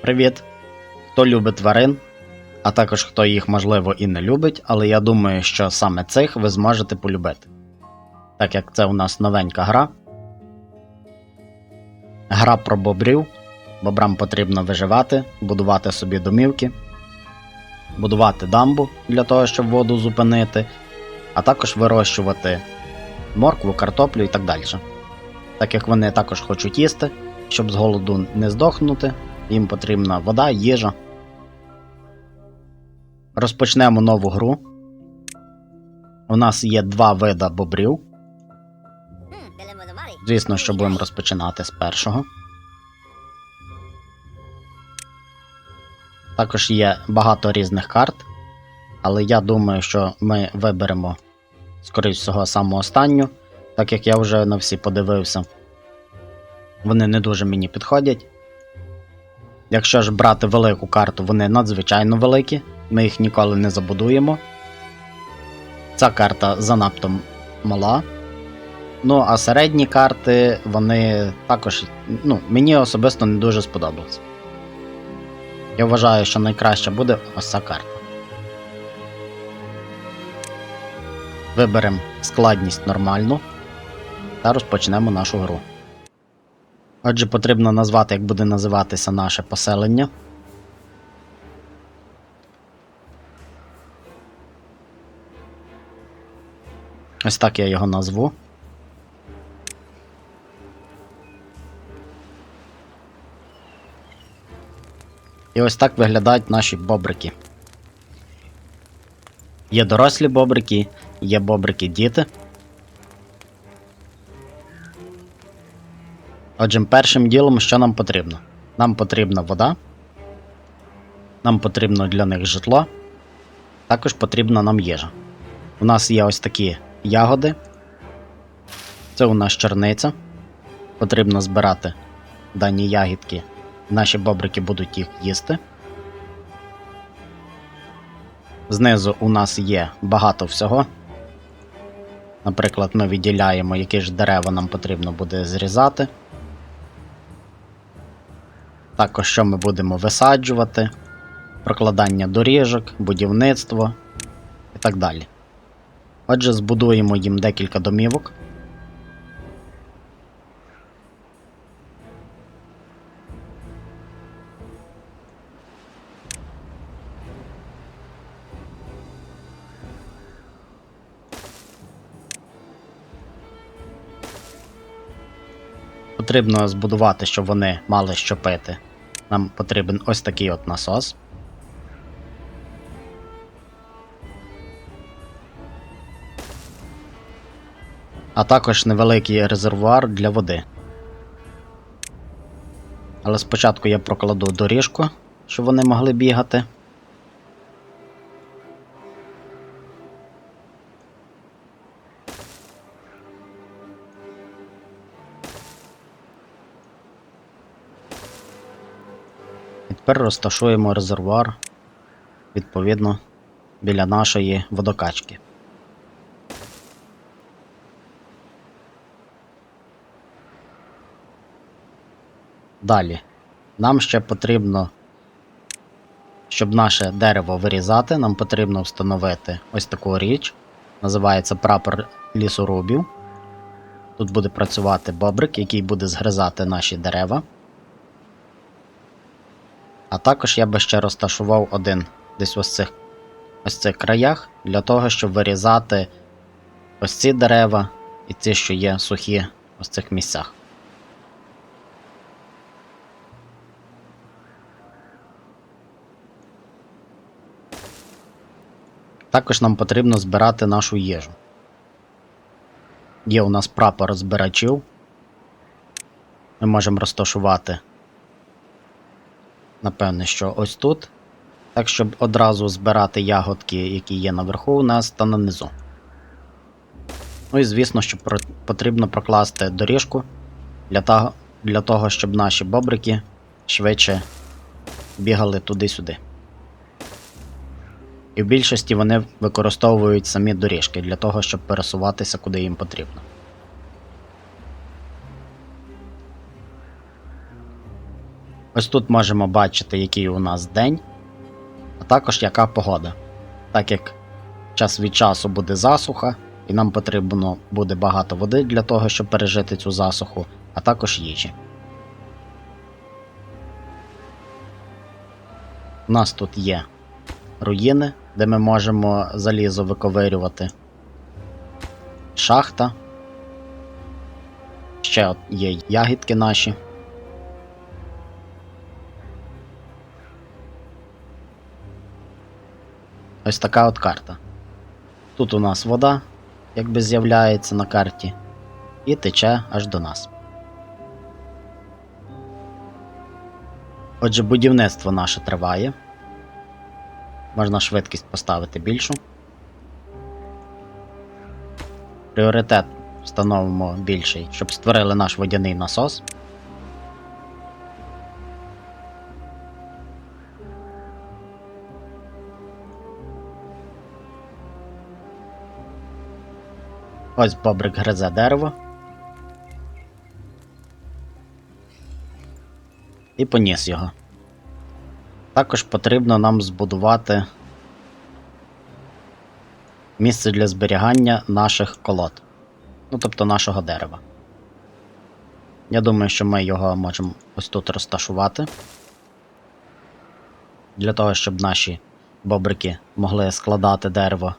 Привіт! Хто любить тварин, а також хто їх можливо і не любить, але я думаю, що саме цих ви зможете полюбити. Так як це у нас новенька гра. Гра про бобрів. Бобрам потрібно виживати, будувати собі домівки, будувати дамбу для того, щоб воду зупинити, а також вирощувати моркву, картоплю і так далі. Так як вони також хочуть їсти, щоб з голоду не здохнути, їм потрібна вода, їжа. Розпочнемо нову гру. У нас є два вида бобрів. Звісно, що будемо розпочинати з першого. Також є багато різних карт, але я думаю, що ми виберемо, скоріш всього, саму останню, так як я вже на всі подивився. Вони не дуже мені підходять. Якщо ж брати велику карту, вони надзвичайно великі, ми їх ніколи не забудуємо. Ця карта занадто мала. Ну, а середні карти, вони також, ну, мені особисто не дуже сподобалися. Я вважаю, що найкраще буде ось ця карта. Виберемо складність нормальну та розпочнемо нашу гру. Отже, потрібно назвати, як буде називатися наше поселення. Ось так я його назву. І ось так виглядають наші бобрики. Є дорослі бобрики, є бобрики діти. Отже, першим ділом, що нам потрібно? Нам потрібна вода, нам потрібно для них житло, також потрібна нам їжа. У нас є ось такі ягоди. Це у нас чорниця. Потрібно збирати дані ягідки Наші бобрики будуть їх їсти. Знизу у нас є багато всього. Наприклад, ми відділяємо, які ж дерева нам потрібно буде зрізати. Також що ми будемо висаджувати, прокладання доріжок, будівництво і так далі. Отже, збудуємо їм декілька домівок. Потрібно збудувати, щоб вони мали що пити. Нам потрібен ось такий от насос. А також невеликий резервуар для води. Але спочатку я прокладу доріжку, щоб вони могли бігати. Тепер розташуємо резервуар відповідно біля нашої водокачки. Далі. Нам ще потрібно, щоб наше дерево вирізати, нам потрібно встановити ось таку річ. Називається прапор лісорубів. Тут буде працювати бобрик, який буде згризати наші дерева. А також я би ще розташував один десь ось цих ось цих краях для того, щоб вирізати ось ці дерева і ті, що є сухі ось цих місцях. Також нам потрібно збирати нашу їжу. Є у нас прапор збирачів. Ми можемо розташувати напевне, що ось тут. Так, щоб одразу збирати ягодки, які є наверху у нас, та нанизу. Ну і звісно, що потрібно прокласти доріжку для того, для того, щоб наші бобрики швидше бігали туди-сюди. І в більшості вони використовують самі доріжки для того, щоб пересуватися куди їм потрібно. Ось тут можемо бачити, який у нас день, а також яка погода. Так як час від часу буде засуха, і нам потрібно буде багато води для того, щоб пережити цю засуху, а також їжі. У нас тут є руїни, де ми можемо залізо виковирювати. Шахта. Ще є ягідки наші. Ось така от карта. Тут у нас вода, якби з'являється на карті, і тече аж до нас. Отже, будівництво наше триває. Можна швидкість поставити більшу. Пріоритет встановимо більший, щоб створили наш водяний насос. Ось бобрик гризе дерево. І поніс його. Також потрібно нам збудувати місце для зберігання наших колод. Ну, тобто нашого дерева. Я думаю, що ми його можемо ось тут розташувати. Для того, щоб наші бобрики могли складати дерево.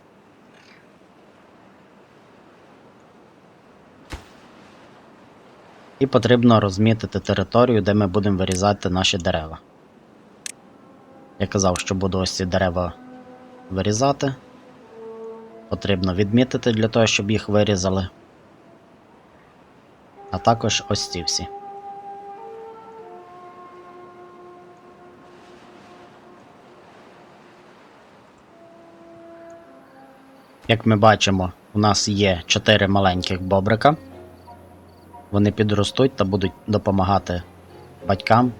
І потрібно розмітити територію, де ми будемо вирізати наші дерева. Я казав, що буду ось ці дерева вирізати. Потрібно відмітити для того, щоб їх вирізали. А також ось ці всі. Як ми бачимо, у нас є 4 маленьких бобрика. Вони підростуть та будуть допомагати батькам.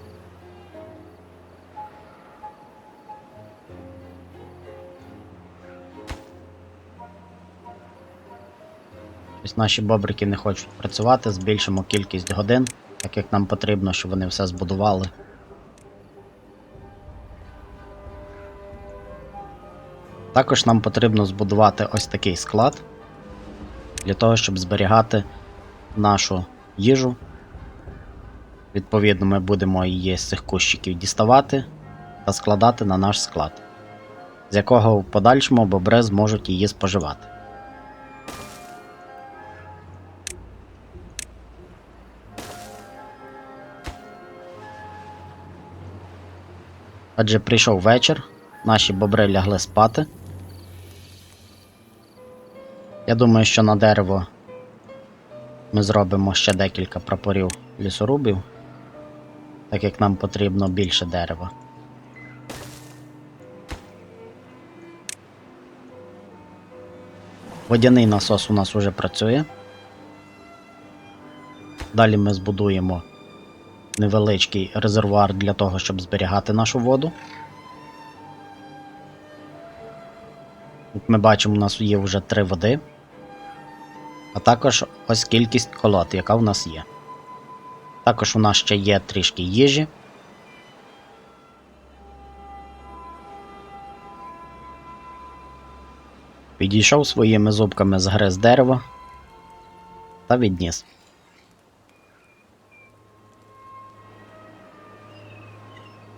Ось наші бобрики не хочуть працювати, збільшимо кількість годин, так як нам потрібно, щоб вони все збудували. Також нам потрібно збудувати ось такий склад для того, щоб зберігати нашу їжу. Відповідно, ми будемо її з цих кущиків діставати та складати на наш склад, з якого в подальшому бобри зможуть її споживати. Адже прийшов вечір, наші бобри лягли спати. Я думаю, що на дерево ми зробимо ще декілька прапорів лісорубів, так як нам потрібно більше дерева. Водяний насос у нас уже працює. Далі ми збудуємо невеличкий резервуар для того, щоб зберігати нашу воду. Як ми бачимо, у нас є вже три води а також ось кількість колод, яка в нас є. Також у нас ще є трішки їжі. Підійшов своїми зубками згриз дерево та відніс.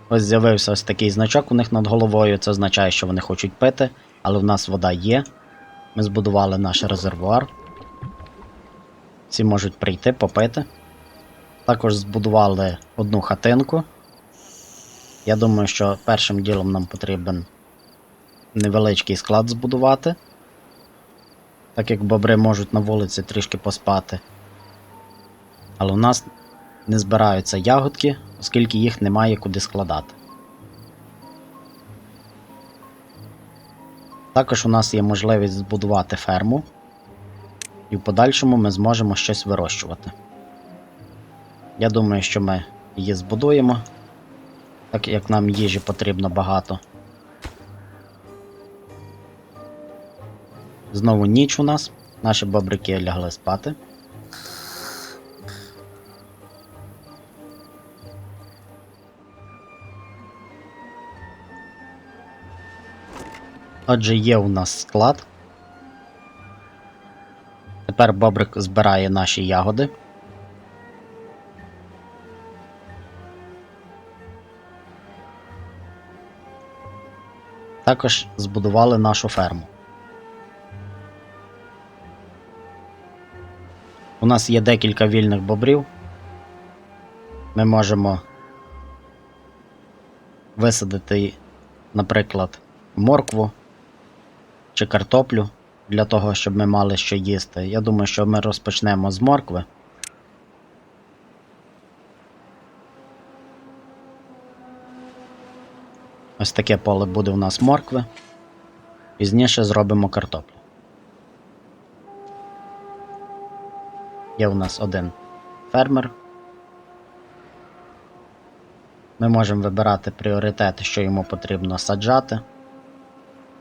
Ось з'явився ось такий значок у них над головою. Це означає, що вони хочуть пити, але в нас вода є. Ми збудували наш резервуар. Всі можуть прийти, попити. Також збудували одну хатинку. Я думаю, що першим ділом нам потрібен невеличкий склад збудувати. Так як бобри можуть на вулиці трішки поспати. Але у нас не збираються ягодки, оскільки їх немає куди складати. Також у нас є можливість збудувати ферму і в подальшому ми зможемо щось вирощувати. Я думаю, що ми її збудуємо, так як нам їжі потрібно багато. Знову ніч у нас, наші бабрики лягли спати. Отже, є у нас склад. Тепер Бобрик збирає наші ягоди. Також збудували нашу ферму. У нас є декілька вільних бобрів. Ми можемо висадити, наприклад, моркву чи картоплю для того, щоб ми мали що їсти. Я думаю, що ми розпочнемо з моркви. Ось таке поле буде у нас моркви. Пізніше зробимо картоплю. Є у нас один фермер. Ми можемо вибирати пріоритети, що йому потрібно саджати.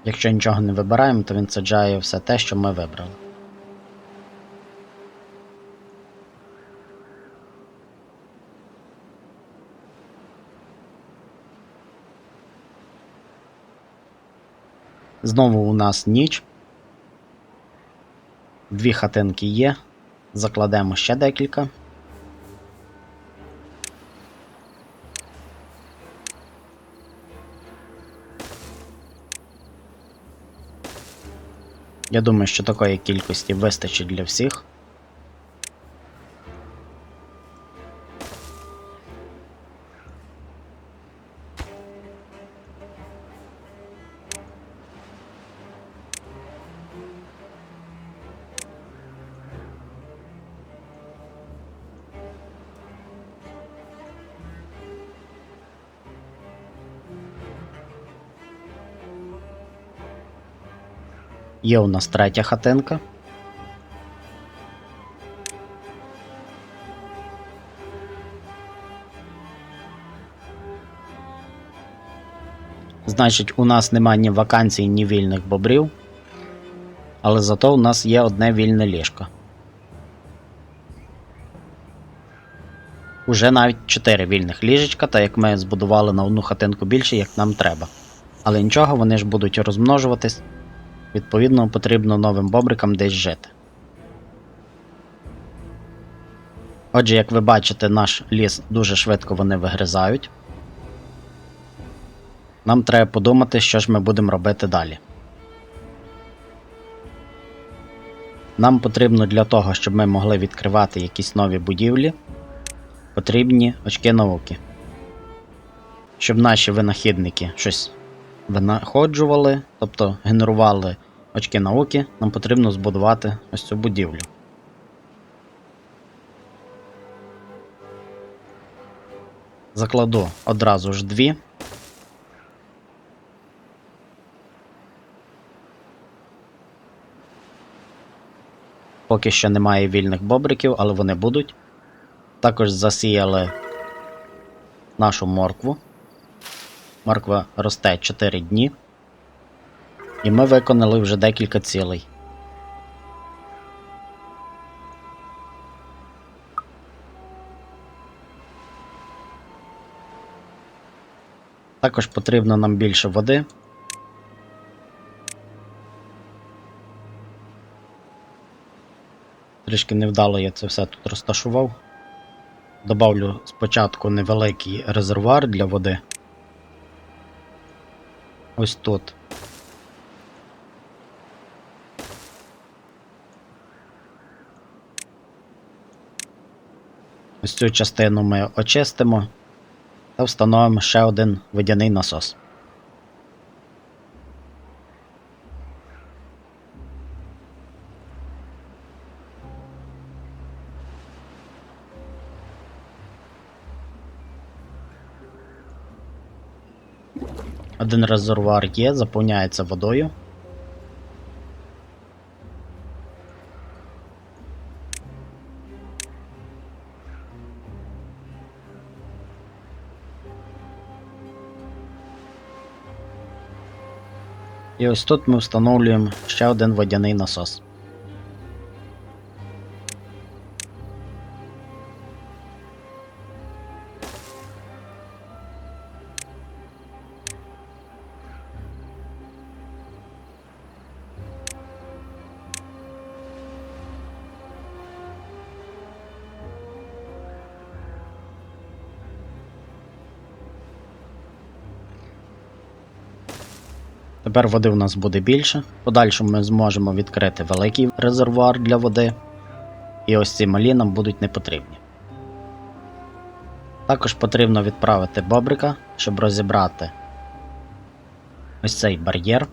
Якщо нічого не вибираємо, то він саджає все те, що ми вибрали. Знову у нас ніч. Дві хатинки є. Закладемо ще декілька. Я думаю, що такої кількості вистачить для всіх. Є у нас третя хатинка. Значить, у нас немає ні вакансій, ні вільних бобрів. Але зато у нас є одне вільне ліжко. Уже навіть 4 вільних ліжечка, так як ми збудували на одну хатинку більше, як нам треба. Але нічого, вони ж будуть розмножуватись. Відповідно, потрібно новим бобрикам десь жити. Отже, як ви бачите, наш ліс дуже швидко вони вигризають. Нам треба подумати, що ж ми будемо робити далі. Нам потрібно для того, щоб ми могли відкривати якісь нові будівлі, потрібні очки науки. Щоб наші винахідники щось винаходжували, тобто генерували очки науки, нам потрібно збудувати ось цю будівлю. Закладу одразу ж дві. Поки що немає вільних бобриків, але вони будуть. Також засіяли нашу моркву. Морква росте 4 дні. І ми виконали вже декілька цілей. Також потрібно нам більше води. Трішки невдало я це все тут розташував. Добавлю спочатку невеликий резервуар для води. Ось тут. Ось цю частину ми очистимо та встановимо ще один водяний насос. Один резервуар є, заповняється водою. І ось тут ми встановлюємо ще один водяний насос. Тепер води у нас буде більше. В подальшому ми зможемо відкрити великий резервуар для води. І ось ці малі нам будуть не потрібні. Також потрібно відправити бобрика, щоб розібрати ось цей бар'єр.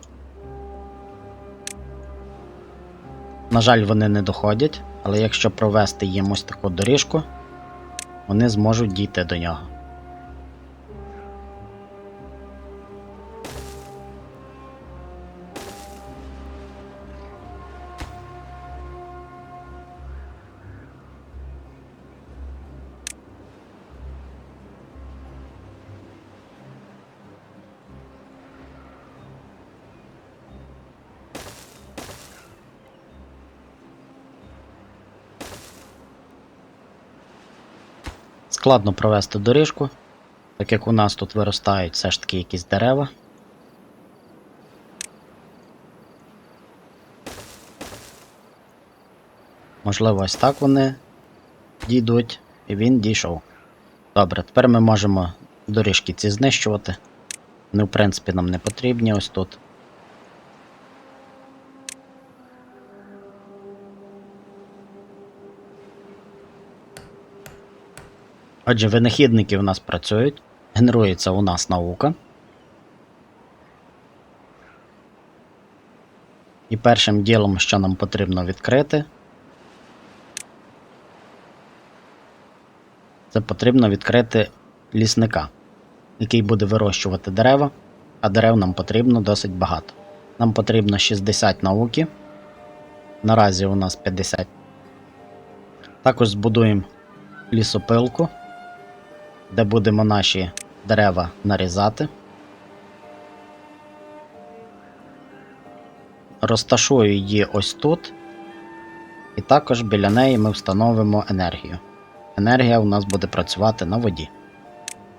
На жаль, вони не доходять, але якщо провести їм ось таку доріжку, вони зможуть дійти до нього. Складно провести доріжку, так як у нас тут виростають все ж таки якісь дерева. Можливо, ось так вони дійдуть, і він дійшов. Добре, тепер ми можемо доріжки ці знищувати. Вони, в принципі, нам не потрібні ось тут. Отже, винахідники у нас працюють, генерується у нас наука. І першим ділом, що нам потрібно відкрити, це потрібно відкрити лісника, який буде вирощувати дерева, а дерев нам потрібно досить багато. Нам потрібно 60 науки. Наразі у нас 50. Також збудуємо лісопилку де будемо наші дерева нарізати. Розташую її ось тут. І також біля неї ми встановимо енергію. Енергія у нас буде працювати на воді,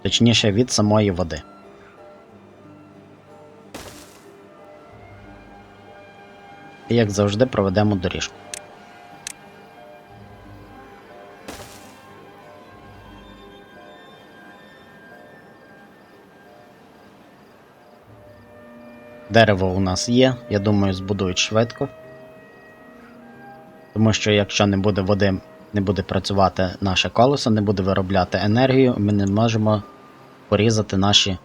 точніше від самої води. І як завжди проведемо доріжку. Дерево у нас є, я думаю, збудують швидко. Тому що якщо не буде води, не буде працювати наше колесо, не буде виробляти енергію, ми не можемо порізати наші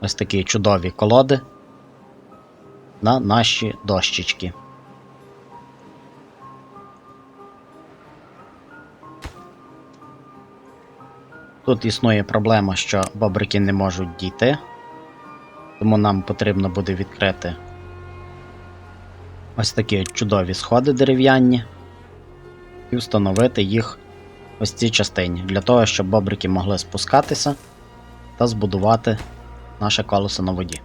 ось такі чудові колоди на наші дощечки. Тут існує проблема, що бобрики не можуть дійти. Тому нам потрібно буде відкрити ось такі чудові сходи дерев'яні і встановити їх ось цій частині, для того, щоб бобрики могли спускатися та збудувати наше колесо на воді.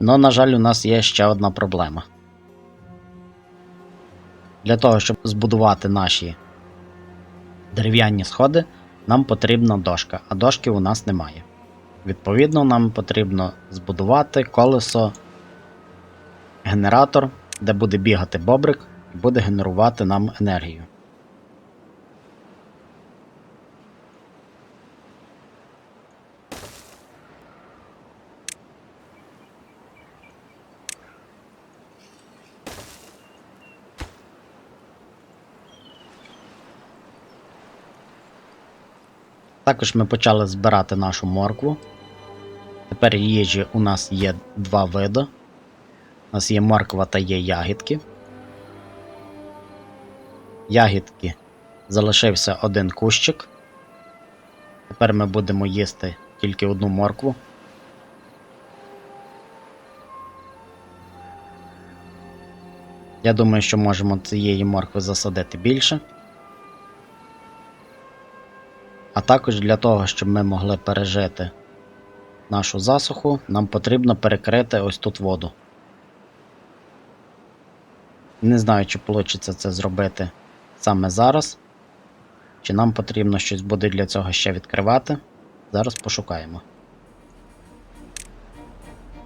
Но, на жаль, у нас є ще одна проблема. Для того, щоб збудувати наші дерев'яні сходи, нам потрібна дошка, а дошки у нас немає. Відповідно, нам потрібно збудувати колесо, генератор, де буде бігати бобрик і буде генерувати нам енергію. Також ми почали збирати нашу моркву. Тепер їжі у нас є два види. У нас є морква та є ягідки. Ягідки залишився один кущик. Тепер ми будемо їсти тільки одну моркву. Я думаю, що можемо цієї моркви засадити більше. А також для того, щоб ми могли пережити нашу засуху, нам потрібно перекрити ось тут воду. Не знаю, чи вийде це зробити саме зараз, чи нам потрібно щось буде для цього ще відкривати. Зараз пошукаємо.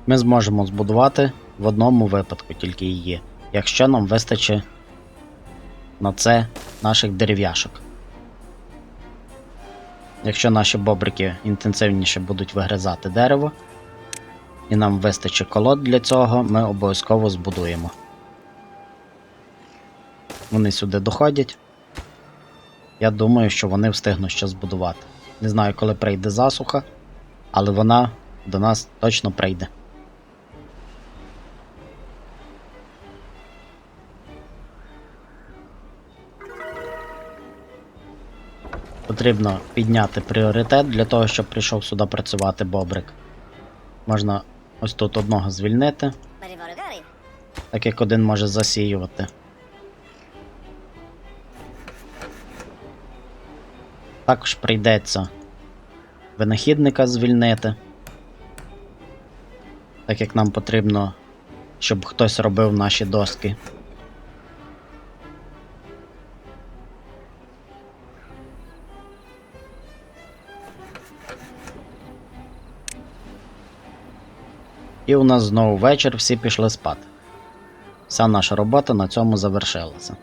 Ми зможемо збудувати в одному випадку тільки її, якщо нам вистачить на це наших дерев'яшок. Якщо наші бобрики інтенсивніше будуть вигризати дерево, і нам вистачить колод для цього, ми обов'язково збудуємо. Вони сюди доходять. Я думаю, що вони встигнуть ще збудувати. Не знаю, коли прийде засуха, але вона до нас точно прийде. Потрібно підняти пріоритет для того, щоб прийшов сюди працювати бобрик. Можна ось тут одного звільнити, так як один може засіювати. Також прийдеться винахідника звільнити. Так як нам потрібно, щоб хтось робив наші доски. І у нас знову вечір, всі пішли спати. Вся наша робота на цьому завершилася.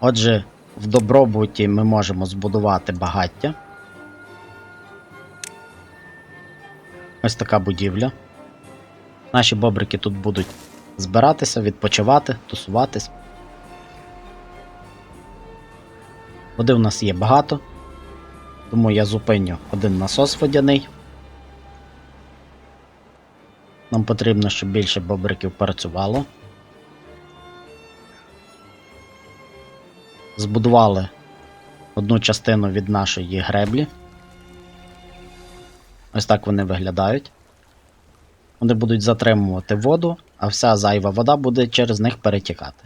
Отже, в добробуті ми можемо збудувати багаття. Ось така будівля. Наші бобрики тут будуть збиратися, відпочивати, тусуватись. Води в нас є багато, тому я зупиню один насос водяний. Нам потрібно, щоб більше бобриків працювало. Збудували одну частину від нашої греблі. Ось так вони виглядають. Вони будуть затримувати воду, а вся зайва вода буде через них перетікати.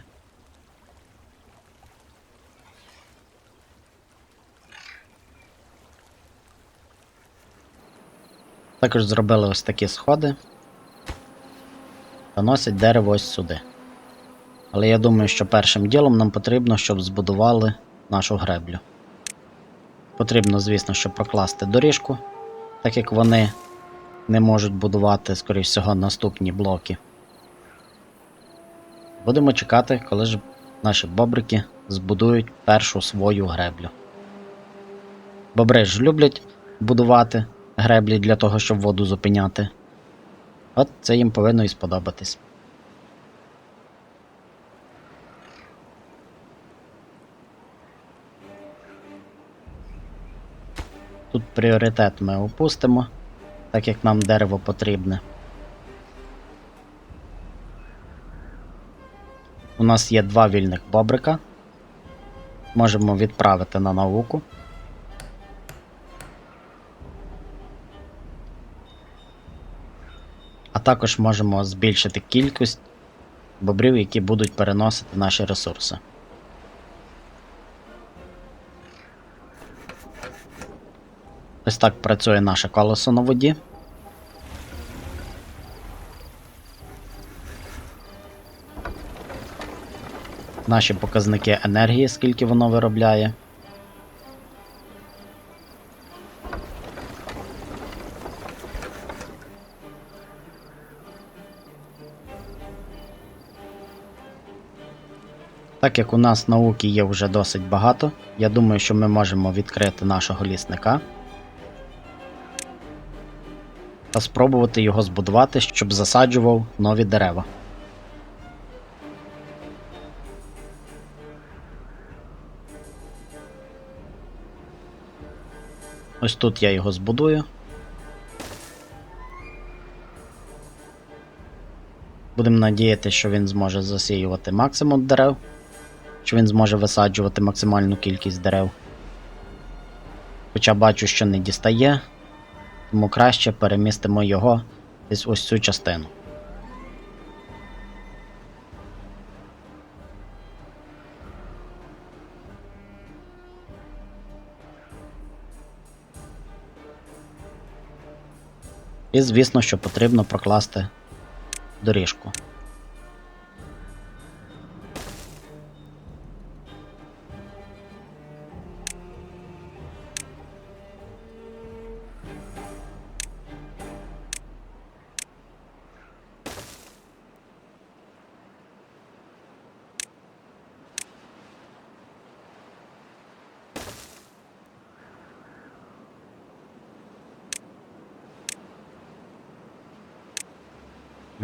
Також зробили ось такі сходи та дерево ось сюди. Але я думаю, що першим ділом нам потрібно, щоб збудували нашу греблю. Потрібно, звісно, щоб прокласти доріжку, так як вони не можуть будувати, скоріш всього, наступні блоки. Будемо чекати, коли ж наші бобрики збудують першу свою греблю. Бобри ж люблять будувати греблі для того, щоб воду зупиняти. От це їм повинно і сподобатись. Тут пріоритет ми опустимо, так як нам дерево потрібне. У нас є два вільних бобрика. Можемо відправити на науку. Також можемо збільшити кількість бобрів, які будуть переносити наші ресурси. Ось так працює наше колесо на воді. Наші показники енергії, скільки воно виробляє. Так як у нас науки є вже досить багато, я думаю, що ми можемо відкрити нашого лісника та спробувати його збудувати, щоб засаджував нові дерева. Ось тут я його збудую. Будемо надіяти, що він зможе засіювати максимум дерев, що він зможе висаджувати максимальну кількість дерев. Хоча бачу, що не дістає, тому краще перемістимо його десь ось цю частину. І звісно, що потрібно прокласти доріжку.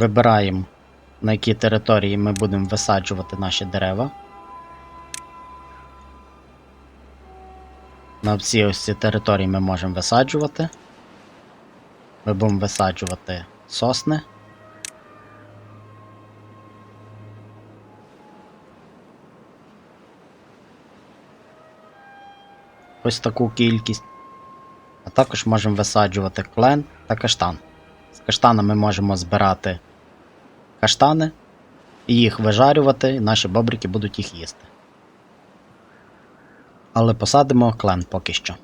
Вибираємо, на якій території ми будемо висаджувати наші дерева. На всі ось ці території ми можемо висаджувати. Ми будемо висаджувати сосни. Ось таку кількість. А також можемо висаджувати клен та каштан. З каштана ми можемо збирати каштани їх вижарювати, і наші бобрики будуть їх їсти. Але посадимо клен поки що.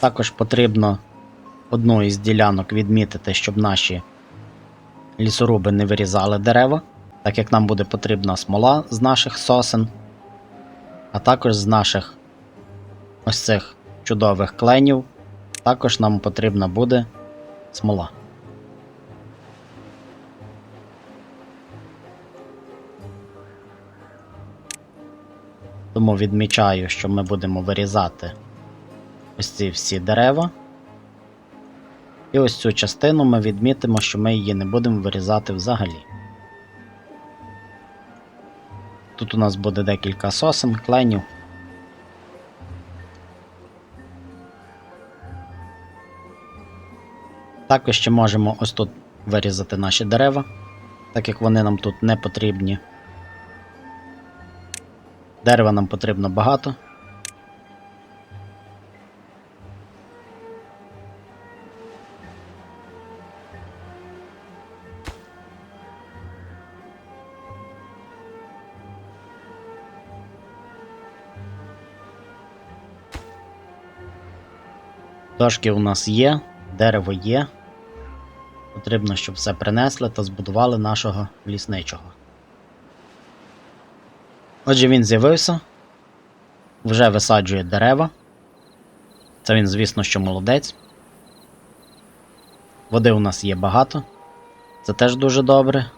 Також потрібно одну із ділянок відмітити, щоб наші лісоруби не вирізали дерева, так як нам буде потрібна смола з наших сосен, а також з наших ось цих чудових кленів. Також нам потрібна буде смола. Тому відмічаю, що ми будемо вирізати ось ці всі дерева. І ось цю частину ми відмітимо, що ми її не будемо вирізати взагалі. Тут у нас буде декілька сосен, кленів. Також ще можемо ось тут вирізати наші дерева, так як вони нам тут не потрібні. Дерева нам потрібно багато. Дошки у нас є, дерево є. Потрібно, щоб все принесли та збудували нашого лісничого. Отже, він з'явився, вже висаджує дерева. Це він, звісно, що молодець. Води у нас є багато. Це теж дуже добре.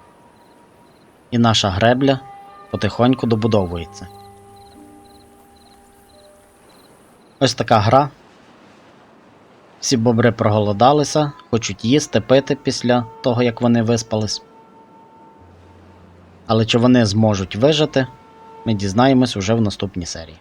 І наша гребля потихоньку добудовується. Ось така гра. Всі бобри проголодалися, хочуть їсти, пити після того, як вони виспались. Але чи вони зможуть вижити, ми дізнаємось уже в наступній серії.